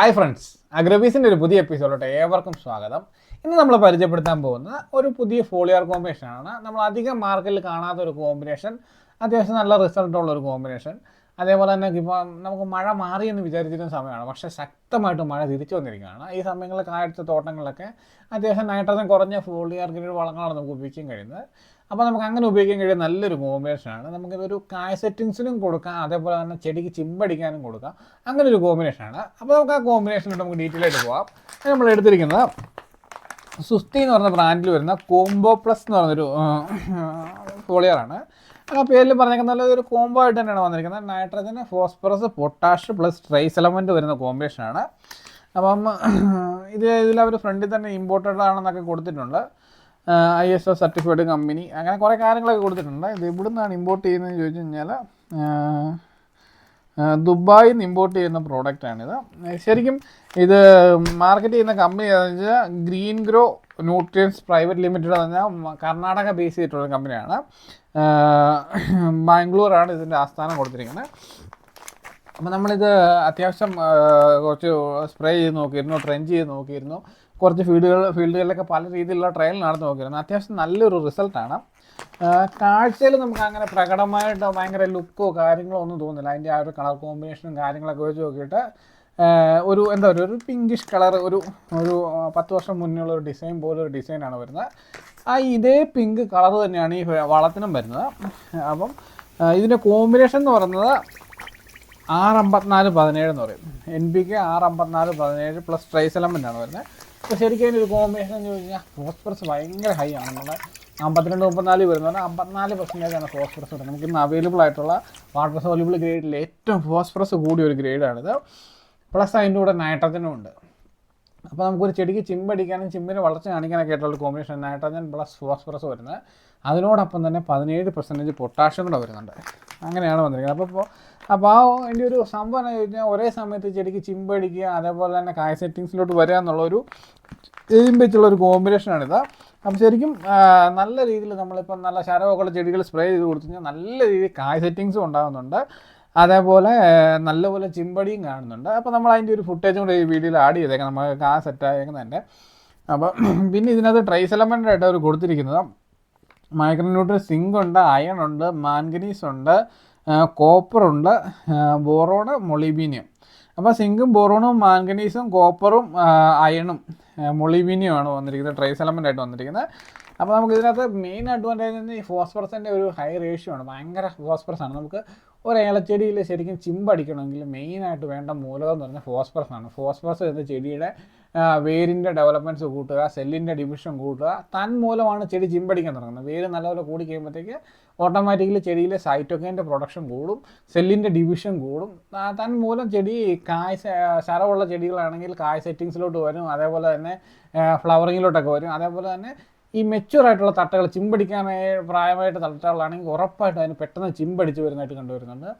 Hi friends അഗ്രബീസിന്റെ ഒരു പുതിയ എപ്പിസോഡോട്ട് ഏവർക്കും സ്വാഗതം. ഇന്ന് നമ്മൾ പരിചയപ്പെടുത്താൻ പോകുന്ന ഒരു പുതിയ ഫോളിയർ കോമ്പിനേഷനാണ് നമ്മൾ അധികം മാർക്കറ്റിൽ കാണാത്ത ഒരു കോമ്പിനേഷൻ അത്യാവശ്യം നല്ല റിസൾട്ടുള്ള ഒരു കോമ്പിനേഷൻ അതേപോലെ തന്നെ ഇപ്പോൾ നമുക്ക് മഴ മാറി എന്ന് വിചാരിച്ചിരുന്ന സമയമാണ്. പക്ഷേ ശക്തമായിട്ട് മഴ തിരിച്ചു വന്നിരിക്കുകയാണ്. ഈ സമയങ്ങളിൽ കാഴ്ച തോട്ടങ്ങളിലൊക്കെ അത്യാവശ്യം നൈട്രജൻ കുറഞ്ഞ ഫോളിയർ ഗ്രേഡ് വളങ്ങളാണ് നമുക്ക് ഉപയോഗിക്കാൻ കഴിയുന്നത്. അപ്പോൾ നമുക്ക് അങ്ങനെ ഉപയോഗിക്കാൻ കഴിയുന്ന നല്ലൊരു കോമ്പിനേഷനാണ് നമുക്കിതൊരു കായ സെറ്റിങ്സിനും കൊടുക്കാം. അതേപോലെ തന്നെ ചെടിക്ക് ചിമ്പടിക്കാനും കൊടുക്കാം. അങ്ങനെ ഒരു കോമ്പിനേഷനാണ് അപ്പോൾ നമുക്ക് ആ കോമ്പിനേഷനിൽ നമുക്ക് ഡീറ്റെയിൽ ആയിട്ട് പോകാം നമ്മൾ എടുത്തിരിക്കുന്നത് സുസ്തി എന്ന് പറഞ്ഞ ബ്രാൻഡിൽ വരുന്ന കോംബോ പ്ലസ് എന്ന് പറഞ്ഞൊരു ഫോളിയറാണ് ആ പേരിൽ പറഞ്ഞേക്കുന്ന ഒരു കോംബോ ആയിട്ട് തന്നെയാണ് വന്നിരിക്കുന്നത്. Nitrogen phosphorus potash plus trace element വരുന്ന കോമ്പിനേഷനാണ് അപ്പം ഇത് ഇതിൽ അവർ ഫ്രണ്ടിൽ തന്നെ ഇമ്പോർട്ടഡ് ആണെന്നൊക്കെ കൊടുത്തിട്ടുണ്ട്. I S O certified company അങ്ങനെ കുറേ കാര്യങ്ങളൊക്കെ കൊടുത്തിട്ടുണ്ട്. ഇത് ഇവിടുന്നാണ് ഇമ്പോർട്ട് ചെയ്യുന്നതെന്ന് ചോദിച്ചു കഴിഞ്ഞാൽ ദുബായിൽ നിന്ന് ഇമ്പോർട്ട് ചെയ്യുന്ന പ്രോഡക്റ്റാണിത് ശരിക്കും ഇത് മാർക്കറ്റ് ചെയ്യുന്ന കമ്പനി ഏതാണെന്ന് വെച്ചാൽ green grow nutrients private limited എന്ന് പറഞ്ഞാൽ കർണാടക ബേസ് ചെയ്തിട്ടുള്ള കമ്പനിയാണ് ബാംഗ്ലൂരാണ് ഇതിന്റെ ആസ്ഥാനം കൊടുത്തിരിക്കുന്നത്. അപ്പോൾ നമ്മളിത് അത്യാവശ്യം കുറച്ച് സ്പ്രേ ചെയ്ത് നോക്കിയിരുന്നു ട്രെൻഡ് ചെയ്ത് നോക്കിയിരുന്നു. കുറച്ച് ഫീൽഡുകൾ ഫീൽഡുകളിലൊക്കെ പല രീതിയിലുള്ള ട്രയൽ നടന്നു നോക്കിയിരുന്നു. അത്യാവശ്യം നല്ലൊരു റിസൾട്ടാണ് കാഴ്ചയിൽ നമുക്ക് അങ്ങനെ പ്രകടമായിട്ട് ഭയങ്കര ലുക്കോ കാര്യങ്ങളോ ഒന്നും തോന്നുന്നില്ല. അതിന്റെ ആ ഒരു കളർ കോമ്പിനേഷനും കാര്യങ്ങളൊക്കെ വെച്ച് നോക്കിയിട്ട് ഒരു എന്താ പറയുക ഒരു പിങ്കിഷ് കളർ ഒരു ഒരു പത്ത് വർഷം മുന്നേ ഒരു ഡിസൈൻ പോലെ ഒരു ഡിസൈനാണ് വരുന്നത്. ആ ഇതേ പിങ്ക് കളർ തന്നെയാണ് ഈ വളത്തിനും വരുന്നത്. അപ്പം ഇതിന്റെ കോമ്പിനേഷൻ എന്ന് പറയുന്നത് ആറ് അമ്പത്തിനാല് പതിനേഴ് എന്ന് പറയും. എൻ പി കെ ആറ് അമ്പത്തിനാല് പതിനേഴ് പ്ലസ് ട്രൈസ് എലമെന്റ് ആണ് വരുന്നത്. ശരിക്കും അതിന്റെ ഒരു കോമ്പിനേഷൻ എന്ന് ചോദിച്ചു കഴിഞ്ഞാൽ ഫോസ്ഫറസ് ഭയങ്കര ഹൈ ആണ്. നമ്മുടെ അമ്പത്തിരണ്ട് മുപ്പത്തിനാല് വരുന്നത് അമ്പത്തിനാല് പെർസെന്റേജ് ആണ് ഫോസ്ഫറസ് വരുന്നത്. നമുക്ക് ഇന്ന് അവൈലബിൾ ആയിട്ടുള്ള വാട്ടർ സോലിബിൾ ഗ്രേഡിൽ ഏറ്റവും ഫോസ്ഫറസ് കൂടിയ ഒരു ഗ്രേഡാണിത് പ്ലസ് അതിന്റെ കൂടെ നൈട്രജനും ഉണ്ട്. അപ്പോൾ നമുക്കൊരു ചെടിക്ക് ചിമ്പടിക്കാനും ചിമ്പിന് വളർച്ച കാണിക്കാനൊക്കെ ആയിട്ടുള്ള കോമ്പിനേഷൻ നൈട്രജൻ പ്ലസ് ഫോസ്ഫറസ് വരുന്നത്. അതിനോടൊപ്പം തന്നെ പതിനേഴ് പെർസെന്റേജ് പൊട്ടാഷ്യം കൂടെ വരുന്നുണ്ട്. അങ്ങനെയാണ് വന്നിരിക്കുന്നത്. അപ്പോൾ അപ്പോൾ ആ എന്റെ ഒരു സംഭവം എന്ന് കഴിഞ്ഞാൽ ഒരേ സമയത്ത് ചെടിക്ക് ചിമ്പടിക്കുക അതേപോലെ തന്നെ കായ സെറ്റിങ്സിലോട്ട് വരിക എന്നുള്ളൊരു എയിം ഒരു കോമ്പിനേഷനാണിത് അപ്പം ശരിക്കും നല്ല രീതിയിൽ നമ്മളിപ്പം നല്ല ശരവൊക്കെയുള്ള ചെടികൾ സ്പ്രേ ചെയ്ത് കൊടുത്തു കഴിഞ്ഞാൽ നല്ല രീതിയിൽ കായ സെറ്റിങ്സും ഉണ്ടാകുന്നുണ്ട്. അതേപോലെ നല്ലപോലെ ചിമ്പടിയും കാണുന്നുണ്ട്. അപ്പോൾ നമ്മൾ അതിന്റെ ഒരു ഫുട്ടേജും കൂടെ ഈ വീഡിയോയിൽ ആഡ് ചെയ്തേക്കാം. നമുക്ക് കാ ആയേക്കുന്നതിന്റെ അപ്പോൾ പിന്നെ ഇതിനകത്ത് ട്രൈസ് എലമെന്റായിട്ട് അവർ കൊടുത്തിരിക്കുന്നത്. മൈക്രോന്യൂട്രിയൻ സിങ്ക് ഉണ്ട് അയൺ ഉണ്ട് മാൻഗനീസ് ഉണ്ട് കോപ്പർ ഉണ്ട്. ബോറോണ് മൊളിബീനിയം അപ്പോൾ സിങ്കും ബോറോണും മാംഗനീസും കോപ്പറും അയണും മൊളിബീനിയമാണ് വന്നിരിക്കുന്നത് ട്രേസ് എലമെന്റ് ആയിട്ട് വന്നിരിക്കുന്നത്. അപ്പോൾ നമുക്ക് ഇതിനകത്ത് മെയിൻ അഡ്വാന്റേജ് എന്ന് ഈ ഫോസ്ഫറസിന്റെ ഒരു ഹൈ റേഷ്യോ ആണ്. ഭയങ്കര ഫോസ്ഫറസ് ആണ്. നമുക്ക് ഒരു ഏലച്ചെടിയിൽ ശരിക്കും ചിമ്പടിക്കണമെങ്കിൽ മെയിനായിട്ട് വേണ്ട മൂലകം എന്ന് പറഞ്ഞാൽ ഫോസ്ഫറസ് ആണ്. ഫോസ്ഫറസ് എന്ന ചെടിയുടെ വേരിന്റെ ഡെവലപ്മെന്റ്സ് കൂട്ടുക സെല്ലിന്റെ ഡിവിഷൻ കൂട്ടുക തന്മൂലമാണ് ചെടി ചിമ്പടിക്കാൻ തുടങ്ങുന്നത്. വേര് നല്ലപോലെ കൂടി കഴിയുമ്പോഴത്തേക്ക് ഓട്ടോമാറ്റിക്കലി ചെടിയിലെ സൈറ്റോക്കേന്റെ പ്രൊഡക്ഷൻ കൂടും സെല്ലിന്റെ ഡിവിഷൻ കൂടും. തന്മൂലം ചെടി കായ് ശരവുള്ള ചെടികളാണെങ്കിൽ കായ് സെറ്റിങ്സിലോട്ട് വരും അതേപോലെ തന്നെ ഫ്ലവറിങ്ങിലോട്ടൊക്കെ വരും അതേപോലെ തന്നെ ഈ മെച്യൂർ ആയിട്ടുള്ള തട്ടകൾ ചിമ്പടിക്കാൻ പ്രായമായിട്ട് തട്ടകളാണെങ്കിൽ ഉറപ്പായിട്ടും അതിന് പെട്ടെന്ന് ചിമ്പടിച്ച് വരുന്നതായിട്ട് കണ്ടുവരുന്നുണ്ട്.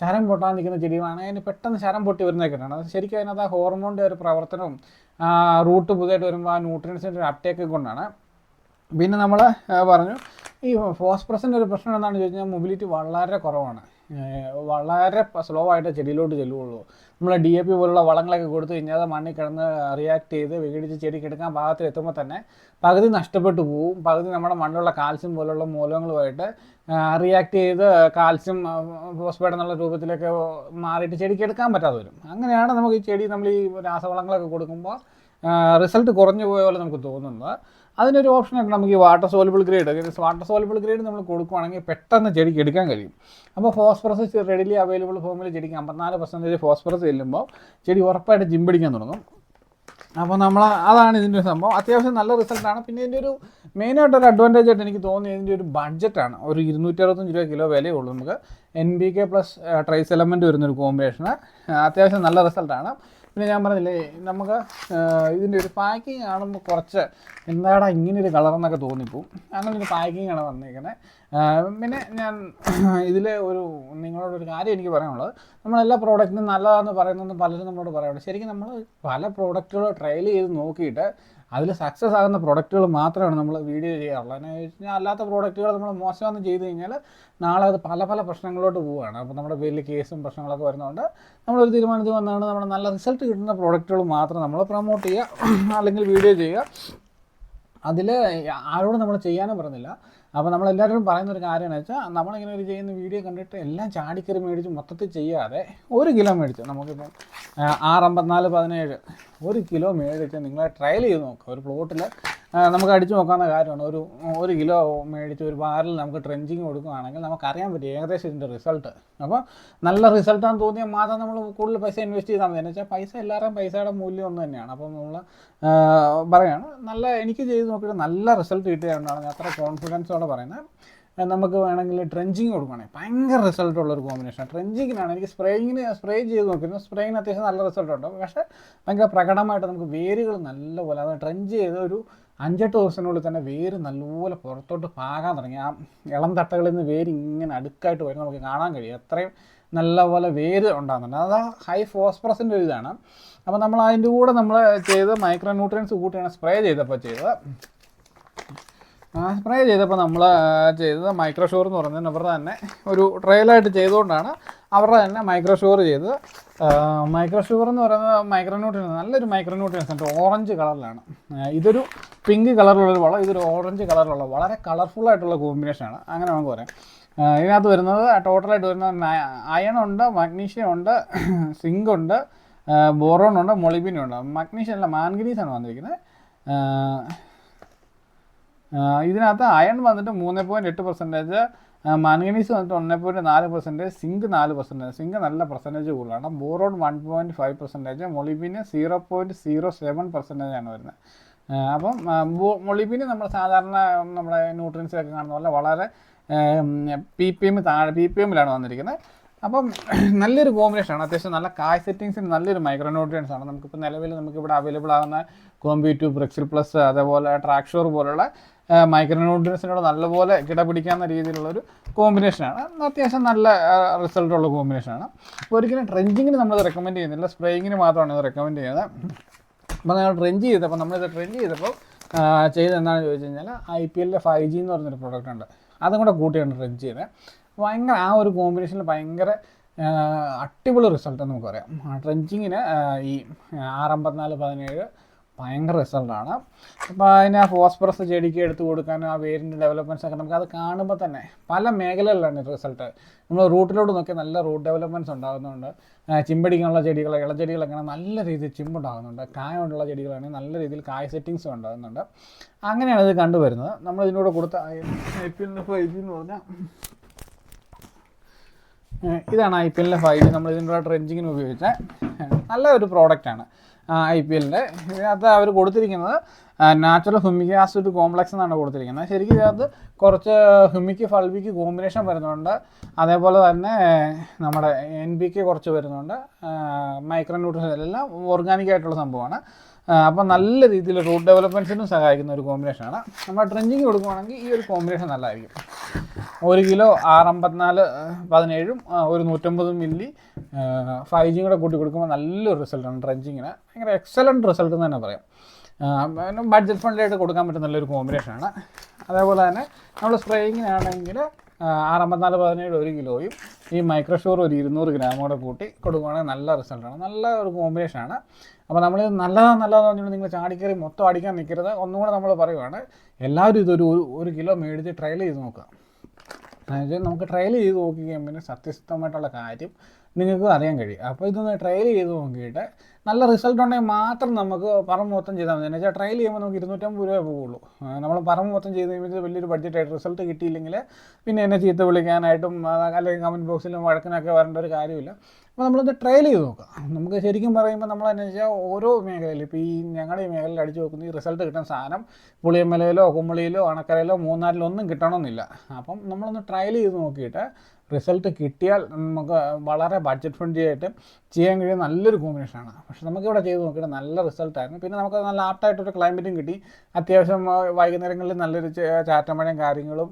ശരം പൊട്ടാൻ നിൽക്കുന്ന ചെടികളാണെങ്കിൽ അതിന് പെട്ടെന്ന് ശരം പൊട്ടി വരുന്നതൊക്കെ കാണാം അത് ശരിക്കും അതിനകത്ത് ആ ഹോർമോണിന്റെ ഒരു പ്രവർത്തനവും റൂട്ട് പുതിയതായിട്ട് വരുമ്പോൾ ആ ന്യൂട്രിയൻസിന്റെ ഒരു അപ്ടേക്ക് കൊണ്ടാണ്. പിന്നെ നമ്മൾ പറഞ്ഞു ഈ ഫോസ്ഫറസിന്റെ ഒരു പ്രശ്നം എന്താണെന്ന് ചോദിച്ചാൽ മൊബിലിറ്റി വളരെ കുറവാണ്. വളരെ സ്ലോ ആയിട്ട് ചെടിയിലോട്ട് ചെല്ലുകയുള്ളൂ നമ്മൾ ഡി എ പി പോലുള്ള വളങ്ങളൊക്കെ കൊടുത്തു കഴിഞ്ഞാൽ അത് മണ്ണിൽ കിടന്ന് റിയാക്ട് ചെയ്ത് വിഘടിച്ച് ചെടി കിടക്കാൻ പാകത്തിൽ എത്തുമ്പോൾ തന്നെ പകുതി നഷ്ടപ്പെട്ടു പോവും. പകുതി നമ്മുടെ മണ്ണിലുള്ള കാൽസ്യം പോലുള്ള മൂലകങ്ങളുമായിട്ട് റിയാക്ട് ചെയ്ത് കാൽസ്യം ഫോസ്ഫേറ്റ് എന്നുള്ള രൂപത്തിലൊക്കെ മാറിയിട്ട് ചെടിക്ക് എടുക്കാൻ പറ്റാതെ വരും. അങ്ങനെയാണ് നമുക്ക് ഈ ചെടി നമ്മൾ ഈ രാസവളങ്ങളൊക്കെ കൊടുക്കുമ്പോൾ റിസൾട്ട് കുറഞ്ഞു പോയ പോലെ നമുക്ക് തോന്നുന്നത്. അതിനൊരു ഓപ്ഷൻ ഉണ്ട്. നമുക്ക് ഈ water soluble grade water soluble grade നമ്മൾ കൊടുക്കുകയാണെങ്കിൽ പെട്ടെന്ന് ചെടിക്ക് എടുക്കാൻ കഴിയും. അപ്പോൾ ഫോസ്ഫറസ് റെഡിലി അവൈലബിൾ ഫോമിൽ ചെടിക്ക് അമ്പത്തിനാല് പെർസെന്റേജ് ഫോസ്ഫറസ് ചെല്ലുമ്പോൾ ചെടി ഉറപ്പായിട്ട് ജിമ്പടിക്കാൻ തുടങ്ങും. അപ്പോൾ നമ്മൾ അതാണ് ഇതിന്റെ ഒരു സംഭവം. അത്യാവശ്യം നല്ല റിസൾട്ടാണ് പിന്നെ ഇതിന്റെ ഒരു മെയിനായിട്ട് ഒരു അഡ്വാന്റേജ് ആയിട്ട് എനിക്ക് തോന്നിയത് ഇതിന്റെ ഒരു ബഡ്ജറ്റാണ് ഒരു ഇരുന്നൂറ്റി അറുപത്തഞ്ച് രൂപ കിലോ വിലയേ ഉള്ളൂ നമുക്ക്. N P K plus trace element വരുന്നൊരു കോമ്പിനേഷന് അത്യാവശ്യം നല്ല റിസൾട്ടാണ് പിന്നെ ഞാൻ പറഞ്ഞില്ലേ നമുക്ക് ഇതിന്റെ ഒരു പാക്കിങ് കാണുമ്പോൾ കുറച്ച് എന്താടാ ഇങ്ങനെ ഒരു കളർ എന്നൊക്കെ തോന്നിപ്പോവും അങ്ങനെ ഒരു പാക്കിംഗ് ആണ് വന്നിരിക്കുന്നത് പിന്നെ ഞാൻ ഇതിൽ ഒരു നിങ്ങളോടൊരു കാര്യം എനിക്ക് പറയാനുള്ളത്. നമ്മളെല്ലാ പ്രോഡക്റ്റിനും നല്ലതാണെന്ന് പറയുന്നതെന്ന് പലരും നമ്മളോട് പറയാറുണ്ട്. ശരിക്കും നമ്മൾ പല പ്രോഡക്റ്റുകൾ ട്രയൽ ചെയ്ത് നോക്കിയിട്ട് അതിൽ സക്സസ് ആകുന്ന പ്രൊഡക്റ്റുകൾ മാത്രമാണ് നമ്മൾ വീഡിയോ ചെയ്യാറുള്ളത്. എന്ന് വെച്ച് കഴിഞ്ഞാൽ അല്ലാത്ത പ്രോഡക്റ്റുകൾ നമ്മൾ മോശമെന്ന് ചെയ്ത് കഴിഞ്ഞാൽ നാളെ അത് പല പല പ്രശ്നങ്ങളോട്ട് പോവുകയാണ്. അപ്പോൾ നമ്മുടെ വലിയ കേസും പ്രശ്നങ്ങളൊക്കെ വരുന്നതുകൊണ്ട് നമ്മളൊരു തീരുമാനത്തിൽ വന്നാണ് നമ്മൾ നല്ല റിസൾട്ട് കിട്ടുന്ന പ്രോഡക്റ്റുകൾ മാത്രം നമ്മൾ പ്രൊമോട്ട് ചെയ്യുക അല്ലെങ്കിൽ വീഡിയോ ചെയ്യുക. അതിൽ ആരോടും നമ്മൾ ചെയ്യാനും പറഞ്ഞില്ല. അപ്പോൾ നമ്മളെല്ലാവരും പറയുന്ന ഒരു കാര്യമെന്ന് വെച്ചാൽ നമ്മളിങ്ങനെ ഒരു ചെയ്യുന്ന വീഡിയോ കണ്ടിട്ട് എല്ലാം ചാടിക്കറി മേടിച്ച് മൊത്തത്തിൽ ചെയ്യാതെ ഒരു കിലോ മേടിച്ച് നമുക്കിപ്പം ആറ് അമ്പത്തിനാല് പതിനേഴ് ഒരു കിലോ മേടിച്ച് നിങ്ങൾ ട്രയൽ ചെയ്ത് നോക്കുക ഒരു പ്ലോട്ടിൽ നമുക്ക് അടിച്ചു നോക്കാവുന്ന കാര്യമാണ്. ഒരു ഒരു കിലോ മേടിച്ച് ഒരു ബാറിൽ നമുക്ക് ട്രെഞ്ചിങ് കൊടുക്കുകയാണെങ്കിൽ നമുക്കറിയാൻ പറ്റും ഏകദേശം ഇതിന്റെ റിസൾട്ട് അപ്പോൾ നല്ല റിസൾട്ടാണെന്ന് തോന്നിയാൽ മാത്രം നമ്മൾ കൂടുതൽ പൈസ ഇൻവെസ്റ്റ് ചെയ്താൽ മതി. എന്ന് വെച്ചാൽ പൈസ എല്ലാവരുടെയും പൈസയുടെ മൂല്യം ഒന്ന് തന്നെയാണ്. അപ്പോൾ നമ്മൾ പറയുകയാണ് നല്ല എനിക്ക് ചെയ്ത് നോക്കിയിട്ട് നല്ല റിസൾട്ട് കിട്ടുകയാണെന്നാണ് ഞാൻ അത്ര കോൺഫിഡൻസോടെ പറയുന്നത്. നമുക്ക് വേണമെങ്കിൽ ട്രെഞ്ചിങ് കൊടുക്കുകയാണെങ്കിൽ ഭയങ്കര റിസൾട്ട് ഉള്ള ഒരു കോമ്പിനേഷൻ ട്രെഞ്ചിങ്ങിനാണ് എനിക്ക് സ്പ്രേയിങ്ങിന് സ്പ്രേ ചെയ്ത് നോക്കിയിരുന്നു. സ്പ്രേയിങ്ങിന് അത്യാവശ്യം നല്ല റിസൾട്ട് ഉണ്ട്. പക്ഷേ ഭയങ്കര പ്രകടമായിട്ട് നമുക്ക് വേരുകൾ നല്ലപോലെ അത് ട്രെഞ്ച് ചെയ്ത് ഒരു അഞ്ചെട്ട് ദിവസത്തിനുള്ളിൽ തന്നെ വേര് നല്ലപോലെ പുറത്തോട്ട് പാകാൻ തുടങ്ങി. ആ ഇളം തട്ടകളിൽ നിന്ന് വേര് ഇങ്ങനെ അടുക്കായിട്ട് വരും നമുക്ക് കാണാൻ കഴിയും. അത്രയും നല്ലപോലെ വേര് ഉണ്ടാകുന്നുണ്ട്. അത് ഹൈ ഫോസ്ഫറസിന്റെ ഒരു ഇതാണ്. അപ്പോൾ നമ്മൾ അതിന്റെ കൂടെ നമ്മൾ ചെയ്ത് മൈക്രോ ന്യൂട്രിയൻസ് കൂട്ടിയാണ് സ്പ്രേ ചെയ്തപ്പോൾ ചെയ്തത്. സ്പ്രേ ചെയ്തപ്പോൾ നമ്മൾ ചെയ്തത് മൈക്രോഷോർ എന്ന് പറഞ്ഞാൽ അവരുടെ തന്നെ ഒരു ട്രയലായിട്ട് ചെയ്തുകൊണ്ടാണ് അവരുടെ തന്നെ മൈക്രോഷോർ ചെയ്തത്. മൈക്രോഷുഗർ എന്ന് പറയുന്നത് മൈക്രോ ന്യൂട്രിയൻസ് നല്ലൊരു മൈക്രോ ന്യൂട്രിയൻസ് ഉണ്ട് ഓറഞ്ച് കളറിലാണ് ഇതൊരു പിങ്ക് കളറിലുള്ളൊരു വളം ഇതൊരു ഓറഞ്ച് കളറിലുള്ള വളരെ കളർഫുൾ ആയിട്ടുള്ള കോമ്പിനേഷനാണ് അങ്ങനെ നമുക്ക് പറയാം. ഇതിനകത്ത് വരുന്നത് ടോട്ടലായിട്ട് വരുന്നത് അയൺ ഉണ്ട് മഗ്നീഷ്യം ഉണ്ട് സിങ്ക് ഉണ്ട് ബോറോൺ ഉണ്ട് മൊളിബിനും ഉണ്ട്. മഗ്നീഷ്യം അല്ല മാൻഗനീസ് ആണ് വന്നിരിക്കുന്നത്. ഇതിനകത്ത് അയൺ വന്നിട്ട് മൂന്ന് പോയിന്റ് എട്ട് പെർസെന്റേജ് മാംഗനീസ് വന്നിട്ട് ഒന്ന് പോയിന്റ് നാല് പെർസെന്റേജ് സിങ്ക് നാല് പെർസെന്റേജ് സിങ്ക് നല്ല പെർസെന്റേജ് കൂടുതലാണ്. Boron one point five percentage മൊളിബിന് zero point zero seven പെർസെന്റേജാണ് വരുന്നത്. അപ്പം മൊളിബിന് നമ്മൾ സാധാരണ നമ്മുടെ ന്യൂട്രിയൻസിലൊക്കെ കാണുന്ന പോലെ വളരെ പി പി എം താഴെ പി പി എമ്മിലാണ് വന്നിരിക്കുന്നത്. അപ്പം നല്ലൊരു കോമ്പിനേഷനാണ് അത്യാവശ്യം നല്ല കായ് സെറ്റിങ്സിന് നല്ലൊരു മൈക്രോ ന്യൂട്രിയൻസ് ആണ്. നമുക്കിപ്പോൾ നിലവിൽ നമുക്കിവിടെ അവൈലബിൾ ആകുന്ന കോമ്പീറ്റു ബ്രിക്സിൽ പ്ലസ് അതേപോലെ ട്രാക്ഷോർ പോലുള്ള മൈക്രോ ന്യൂട്രിയൻസിനോട് നല്ലപോലെ കിടപിടിക്കാവുന്ന രീതിയിലുള്ളൊരു കോമ്പിനേഷനാണ് അത്യാവശ്യം നല്ല റിസൾട്ടുള്ള കോമ്പിനേഷനാണ് അപ്പോൾ ഒരിക്കലും ട്രെഞ്ചിങ്ങിന് നമ്മൾ റെക്കമെൻഡ് ചെയ്യുന്നില്ല. സ്പ്രേയിങ്ങിന് മാത്രമാണ് ഇത് റെക്കമെൻഡ് ചെയ്യുന്നത്. അപ്പോൾ നമ്മൾ ട്രെൻഡ് ചെയ്തപ്പോൾ നമ്മളിത് ട്രെൻഡ് ചെയ്തപ്പോൾ ചെയ്തെന്താണെന്ന് ചോദിച്ചു കഴിഞ്ഞാൽ ഐ പി എല്ലിലെ ഫൈവ് ജി എന്ന് പറഞ്ഞൊരു പ്രോഡക്റ്റ് ഉണ്ട്. അതും കൂടെ കൂട്ടിയാണ് ട്രെൻഡ് ചെയ്തത്. ഭയങ്കര ആ ഒരു കോമ്പിനേഷനിൽ ഭയങ്കര അടിപൊളി റിസൾട്ട് നമുക്ക് പറയാം. ട്രെഞ്ചിങ്ങിന് ഈ ആറമ്പത്തിനാല് പതിനേഴ് ഭയങ്കര റിസൾട്ടാണ്. അപ്പോൾ അതിന് ആ ഫോസ്ഫറസ് ചെടിക്ക് എടുത്ത് കൊടുക്കാനും ആ വേരിന്റെ ഡെവലപ്മെന്റ്സ് ഒക്കെ നമുക്ക് അത് കാണുമ്പോൾ തന്നെ പല മേഖലകളിലാണ് റിസൾട്ട് നമ്മൾ റൂട്ടിലോട്ട് നോക്കിയാൽ നല്ല റൂട്ട് ഡെവലപ്മെന്റ്സ് ഉണ്ടാകുന്നുണ്ട്. ചിമ്പടിക്കാനുള്ള ചെടികൾ ഇളച്ചെടികളൊക്കെ നല്ല രീതിയിൽ ചിമ്പുണ്ടാകുന്നുണ്ട്. കായുള്ള ചെടികളാണെങ്കിൽ നല്ല രീതിയിൽ കായ സെറ്റിങ്സും ഉണ്ടാകുന്നുണ്ട്. അങ്ങനെയാണ് ഇത് കണ്ടുവരുന്നത്. നമ്മൾ ഇതിനോട് കൊടുത്ത ഐ പി എല്ലിന്റെ പറഞ്ഞാൽ ഇതാണ് ഐ പി എല്ലിന്റെ ഫൈവ് ജി നമ്മൾ ഇതിന്റെ ട്രെഞ്ചിങ്ങിന് ഉപയോഗിച്ച നല്ല ഒരു ആണ് ഐ പി എല്ലിന്റെ ഇതിനകത്ത് അവർ കൊടുത്തിരിക്കുന്നത് നാച്ചുറൽ ഹുമിക് ആസിഡ് കോംപ്ലക്സ് എന്നാണ് കൊടുത്തിരിക്കുന്നത്. ശരിക്കും ഇതിനകത്ത് കുറച്ച് ഹുമിക്ക് ഫൾബിക്ക് കോമ്പിനേഷൻ വരുന്നുണ്ട്. അതേപോലെ തന്നെ നമ്മുടെ എൻ ബി കെ കുറച്ച് വരുന്നുണ്ട്. മൈക്രോ ന്യൂട്രിഷൻ എല്ലാം ഓർഗാനിക് ആയിട്ടുള്ള സംഭവമാണ്. അപ്പോൾ നല്ല രീതിയിൽ റൂട്ട് ഡെവലപ്മെന്റ്സിനും സഹായിക്കുന്ന ഒരു കോമ്പിനേഷനാണ് നമ്മൾ ട്രെഞ്ചിങ് കൊടുക്കുകയാണെങ്കിൽ ഈ ഒരു കോമ്പിനേഷൻ നല്ലതായിരിക്കും. ഒരു കിലോ ആറമ്പത്തിനാല് പതിനേഴും ആ, ഒരു നൂറ്റമ്പത് മില്ലി ഫൈവ് ജിയും കൂടെ കൂട്ടി കൊടുക്കുമ്പോൾ നല്ലൊരു റിസൾട്ടാണ് ട്രെഞ്ചിങ്ങിന് ഭയങ്കര എക്സലന്റ് റിസൾട്ട് എന്ന് തന്നെ പറയാം. ബഡ്ജറ്റ് ഫ്രണ്ട്ലായിട്ട് കൊടുക്കാൻ പറ്റുന്ന നല്ലൊരു കോമ്പിനേഷനാണ് അതേപോലെ തന്നെ നമ്മൾ സ്പ്രേയിങ്ങിനാണെങ്കിൽ ആറമ്പത്തിനാല് പതിനേഴ് ഒരു കിലോയും ഈ മൈക്രോഷോർ ഒരു ഇരുന്നൂറ് ഗ്രാം കൂടെ കൂട്ടി കൊടുക്കുകയാണെങ്കിൽ നല്ല റിസൾട്ടാണ് നല്ല ഒരു കോമ്പിനേഷനാണ് അപ്പോൾ നമ്മൾ നല്ലതാണ് നല്ലതാന്ന് പറഞ്ഞുകൊണ്ട് നിങ്ങൾ ചാടിക്കറി മൊത്തം അടിക്കാൻ നിൽക്കരുത് ഒന്നും കൂടെ നമ്മൾ പറയുവാണ് എല്ലാവരും ഇതൊരു ഒരു കിലോ മേടിച്ച് ട്രയൽ ചെയ്ത് നോക്കുക. അതായത് നമുക്ക് ട്രയൽ ചെയ്ത് നോക്കി പിന്നെ സത്യസന്ധമായിട്ടുള്ള കാര്യം നിങ്ങൾക്ക് അറിയാൻ കഴിയും. അപ്പോൾ ഇതൊന്ന് ട്രയൽ ചെയ്ത് നോക്കിയിട്ട് നല്ല റിസൾട്ട് ഉണ്ടെങ്കിൽ മാത്രം നമുക്ക് പറമ്പ് മൊത്തം ചെയ്താൽ മതി. എന്ന് വെച്ചാൽ ട്രയൽ ചെയ്യുമ്പോൾ നമുക്ക് ഇരുന്നൂറ്റമ്പത് രൂപ പോകുള്ളൂ നമ്മൾ പറമ്പ് മൊത്തം ചെയ്ത് കഴിയുമ്പോൾ വലിയൊരു ബഡ്ജറ്റായിട്ട് റിസൾട്ട് കിട്ടിയില്ലെങ്കിൽ പിന്നെ എന്നെ ചീത്ത വിളിക്കാനായിട്ടും അല്ലെങ്കിൽ കമന്റ് ബോക്സിലും വഴക്കിനൊക്കെ വരേണ്ട ഒരു കാര്യമില്ല. അപ്പോൾ നമ്മളത് ട്രയൽ ചെയ്ത് നോക്കാം. നമുക്ക് ശരിക്കും പറയുമ്പോൾ നമ്മൾ എന്ന് വെച്ചാൽ ഓരോ മേഖലയിൽ ഇപ്പോൾ ഈ ഞങ്ങളുടെ ഈ മേഖലയിൽ അടിച്ചു നോക്കുന്ന ഈ റിസൾട്ട് കിട്ടുന്ന സാധനം പുളിയമ്മലയിലോ കുമ്പളിയിലോ അണക്കരയിലോ മൂന്നാറിലോ ഒന്നും കിട്ടണമെന്നില്ല. അപ്പം നമ്മളൊന്ന് ട്രയൽ ചെയ്ത് നോക്കിയിട്ട് റിസൾട്ട് കിട്ടിയാൽ നമുക്ക് വളരെ ബഡ്ജറ്റ് ഫ്രണ്ട്ലി ആയിട്ട് ചെയ്യാൻ കഴിയുന്ന നല്ലൊരു കോമ്പിനേഷനാണ് പക്ഷെ നമുക്കിവിടെ ചെയ്ത് നോക്കിയിട്ട് നല്ല റിസൾട്ടായിരുന്നു പിന്നെ നമുക്ക് നല്ല ആപ്റ്റായിട്ടൊരു ക്ലൈമറ്റും കിട്ടി. അത്യാവശ്യം വൈകുന്നേരങ്ങളിൽ നല്ലൊരു ചാറ്റമഴയും കാര്യങ്ങളും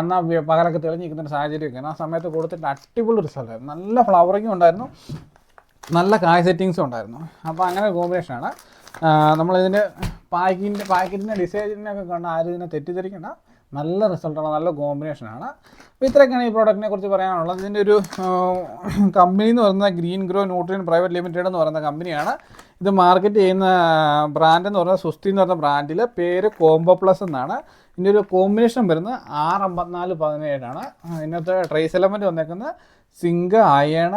അന്നാ പകലൊക്കെ തെളിഞ്ഞ് നിൽക്കുന്ന ഒരു സാഹചര്യമൊക്കെയാണ് ആ സമയത്ത് കൊടുത്തിട്ട് അടിപൊളി റിസൾട്ടായിരുന്നു നല്ല ഫ്ലവറിങ്ങും ഉണ്ടായിരുന്നു. നല്ല കായ സെറ്റിങ്സും ഉണ്ടായിരുന്നു. അപ്പോൾ അങ്ങനെ കോമ്പിനേഷനാണ് നമ്മളിതിന്റെ പാക്കിന്റെ പാക്കറ്റിന്റെ ഡിസൈനൊക്കെ കണ്ട് ആരും ഇതിനെ തെറ്റിദ്ധരിക്കേണ്ട. നല്ല റിസൾട്ടാണ് നല്ല കോമ്പിനേഷനാണ് അപ്പോൾ ഇത്രയൊക്കെയാണ് ഈ പ്രോഡക്റ്റിനെ കുറിച്ച് പറയാനുള്ളത്. ഇതിന്റെ ഒരു കമ്പനി എന്ന് പറയുന്നത് green grow nutrient private limited എന്ന് പറയുന്ന കമ്പനിയാണ് ഇത് മാർക്കറ്റ് ചെയ്യുന്ന ബ്രാൻഡ് എന്ന് പറയുന്നത് സുസ്തി എന്ന് പറയുന്ന ബ്രാൻഡിൽ പേര് കോംബോ പ്ലസ് എന്നാണ്. ഇതിന്റെ ഒരു കോമ്പിനേഷൻ വരുന്നത് ആറ് അമ്പത്തിനാല് പതിനേഴാണ്. ഇതിനകത്ത് ട്രേസ് എലമെന്റ് വന്നേക്കുന്നത് zinc iron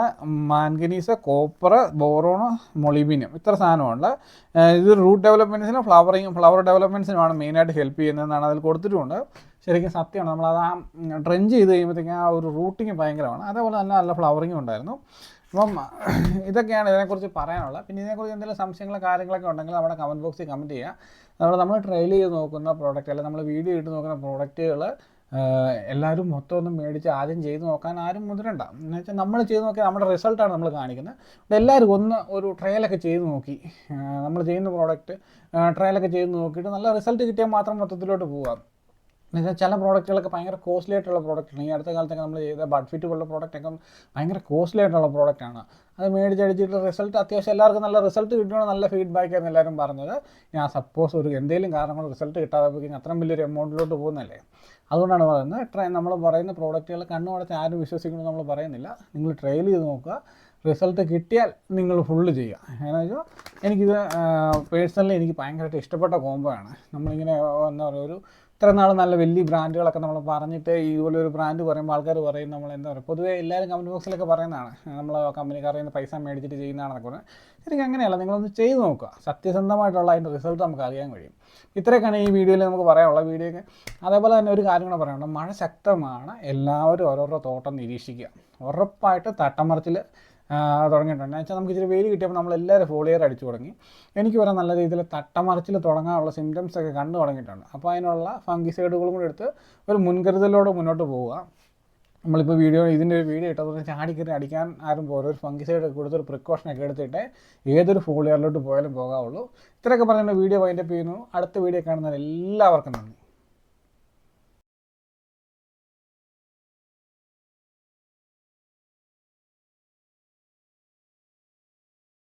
manganese copper boron molybdenum ഇത്ര സാധനമുണ്ട്. ഇത് റൂട്ട് ഡെവലപ്മെന്റ്സിനും ഫ്ലവറിങ് ഫ്ലവർ ഡെവലപ്മെന്റ്സിനുമാണ് മെയിനായിട്ട് ഹെൽപ്പ് ചെയ്യുന്നതെന്നാണ് അതിൽ കൊടുത്തിട്ടുമുണ്ട് ശരിക്കും സത്യമാണ് നമ്മളത് ആ ട്രെഞ്ച് ചെയ്ത് കഴിയുമ്പോഴത്തേക്കും ആ ഒരു റൂട്ടിങ് ഭയങ്കരമാണ്. അതേപോലെ തന്നെ നല്ല ഫ്ലവറിങ്ങും ഉണ്ടായിരുന്നു. അപ്പം ഇതൊക്കെയാണ് ഇതിനെക്കുറിച്ച് പറയാനുള്ളത്. പിന്നെ ഇതിനെക്കുറിച്ച് എന്തെങ്കിലും സംശയങ്ങളോ കാര്യങ്ങളൊക്കെ ഉണ്ടെങ്കിൽ നമ്മുടെ കമന്റ് ബോക്സിൽ കമന്റ് ചെയ്യുക. നമ്മൾ നമ്മൾ ട്രയൽ ചെയ്ത് നോക്കുന്ന പ്രോഡക്റ്റ് അല്ലെങ്കിൽ നമ്മൾ വീഡിയോ ഇട്ട് നോക്കുന്ന പ്രോഡക്റ്റുകൾ എല്ലാവരും മൊത്തം ഒന്നും മേടിച്ച് ആദ്യം ചെയ്ത് നോക്കാൻ ആരും മുതിരണ്ട. എന്ന് വെച്ചാൽ നമ്മൾ ചെയ്ത് നോക്കിയാൽ നമ്മുടെ റിസൾട്ടാണ് നമ്മൾ കാണിക്കുന്നത് എല്ലാവരും ഒന്ന് ഒരു ട്രയലൊക്കെ ചെയ്ത് നോക്കി. നമ്മൾ ചെയ്യുന്ന പ്രോഡക്റ്റ് ട്രയലൊക്കെ ചെയ്ത് നോക്കിയിട്ട് നല്ല റിസൾട്ട് കിട്ടിയാൽ മാത്രം മൊത്തത്തിലോട്ട് പോകാം എന്നുവെച്ചാൽ ചില പ്രോഡക്റ്റുകളൊക്കെ ഭയങ്കര കോസ്റ്റ്ലി ആയിട്ടുള്ള പ്രോഡക്റ്റാണ് ഈ അടുത്ത കാലത്തൊക്കെ നമ്മൾ ചെയ്ത ബഡ് ഫിറ്റ് പോലുള്ള പ്രോഡക്റ്റൊക്കെ ഭയങ്കര കോസ്റ്റ്ലി ആയിട്ടുള്ള പ്രോഡക്റ്റാണ് അത് മേടിച്ചടിച്ചിട്ട് റിസൾട്ട് അത്യാവശ്യം എല്ലാവർക്കും നല്ല റിസൾട്ട് കിട്ടണം നല്ല ഫീഡ്ബാക്ക് ആയിരുന്നു എല്ലാവരും പറഞ്ഞത്. ഞാൻ സപ്പോസ് ഒരു എന്തെങ്കിലും കാരണം റിസൾട്ട് കിട്ടാതെ പോയി അത്രയും വലിയൊരു എമൗണ്ടിലോട്ട് പോകുന്നല്ലേ? അതുകൊണ്ടാണ് പറയുന്നത്. ട്രൈ നമ്മൾ പറയുന്ന പ്രോഡക്റ്റുകൾ കണ്ണുടച്ച് ആരും വിശ്വസിക്കണമെന്ന് നമ്മൾ പറയുന്നില്ല. നിങ്ങൾ ട്രയൽ ചെയ്ത് നോക്കുക. റിസൾട്ട് കിട്ടിയാൽ നിങ്ങൾ ഫുള്ള് ചെയ്യുക. എന്നു വെച്ചാൽ എനിക്കിത് പേഴ്സണലി എനിക്ക് ഭയങ്കരമായിട്ട് ഇഷ്ടപ്പെട്ട കോംബോ ആണ്. നമ്മളിങ്ങനെ എന്താ പറയുക ഒരു ഇത്ര നാൾ നല്ല വലിയ ബ്രാൻഡുകളൊക്കെ നമ്മൾ പറഞ്ഞിട്ട് ഇതുപോലെ ഒരു ബ്രാൻഡ് പറയുമ്പോൾ ആൾക്കാർ പറയും നമ്മൾ എന്താ പറയുക പൊതുവേ എല്ലാവരും കമന്റ് ബോക്സിലൊക്കെ പറയുന്നതാണ്. നമ്മൾ കമ്പനിക്കാരിൽ നിന്ന് പൈസ മേടിച്ചിട്ട് ചെയ്യുന്നതാണെന്നൊക്കെ പറഞ്ഞാൽ ശരിക്കും അങ്ങനെയല്ല നിങ്ങളൊന്ന് ചെയ്ത് നോക്കുക. സത്യസന്ധമായിട്ടുള്ള അതിന്റെ റിസൾട്ട് നമുക്ക് അറിയാൻ കഴിയും. ഇത്രയൊക്കെയാണ് ഈ വീഡിയോയിൽ നമുക്ക് പറയാനുള്ള വീഡിയോയ്ക്ക് അതേപോലെ തന്നെ ഒരു കാര്യം കൂടെ പറയാനുണ്ട്. മഴ ശക്തമാണ്. എല്ലാവരും ഓരോരോ തോട്ടം നിരീക്ഷിക്കുക. ഉറപ്പായിട്ട് തട്ടമറച്ചിൽ തുടങ്ങിയിട്ടുണ്ട് എന്നുവെച്ചാൽ നമുക്ക് ഇച്ചിരി വെയിൽ കിട്ടിയപ്പോൾ നമ്മൾ എല്ലാവരും ഫോളിയർ അടിച്ചു തുടങ്ങി. എനിക്ക് വരെ നല്ല രീതിയിൽ തട്ടമറിച്ചിൽ തുടങ്ങാനുള്ള സിംറ്റംസ് ഒക്കെ കണ്ടു തുടങ്ങിയിട്ടുണ്ട്. അപ്പോൾ അതിനുള്ള ഫംഗിസൈഡുകളും കൂടി എടുത്ത് ഒരു മുൻകരുതലോടെ മുന്നോട്ട് പോവുക. നമ്മളിപ്പോൾ വീഡിയോ ഇതിന്റെ ഒരു വീഡിയോ ഇട്ടപ്പോൾ ചാടി ചാടിക്കറി അടിക്കാൻ ആരും പോലും ഒരു ഫംഗിസൈഡ് കൊടുത്തൊരു പ്രിക്കോഷനൊക്കെ എടുത്തിട്ട് ഏതൊരു ഫോളിയറിലോട്ട് പോയാലും പോകാവുള്ളൂ. ഇത്രയൊക്കെ പറഞ്ഞുകൊണ്ട് വീഡിയോ വൈൻഡപ്പ് ചെയ്യുന്നു. അടുത്ത വീഡിയോ കാണുന്നവർ എല്ലാവർക്കും നന്ദി.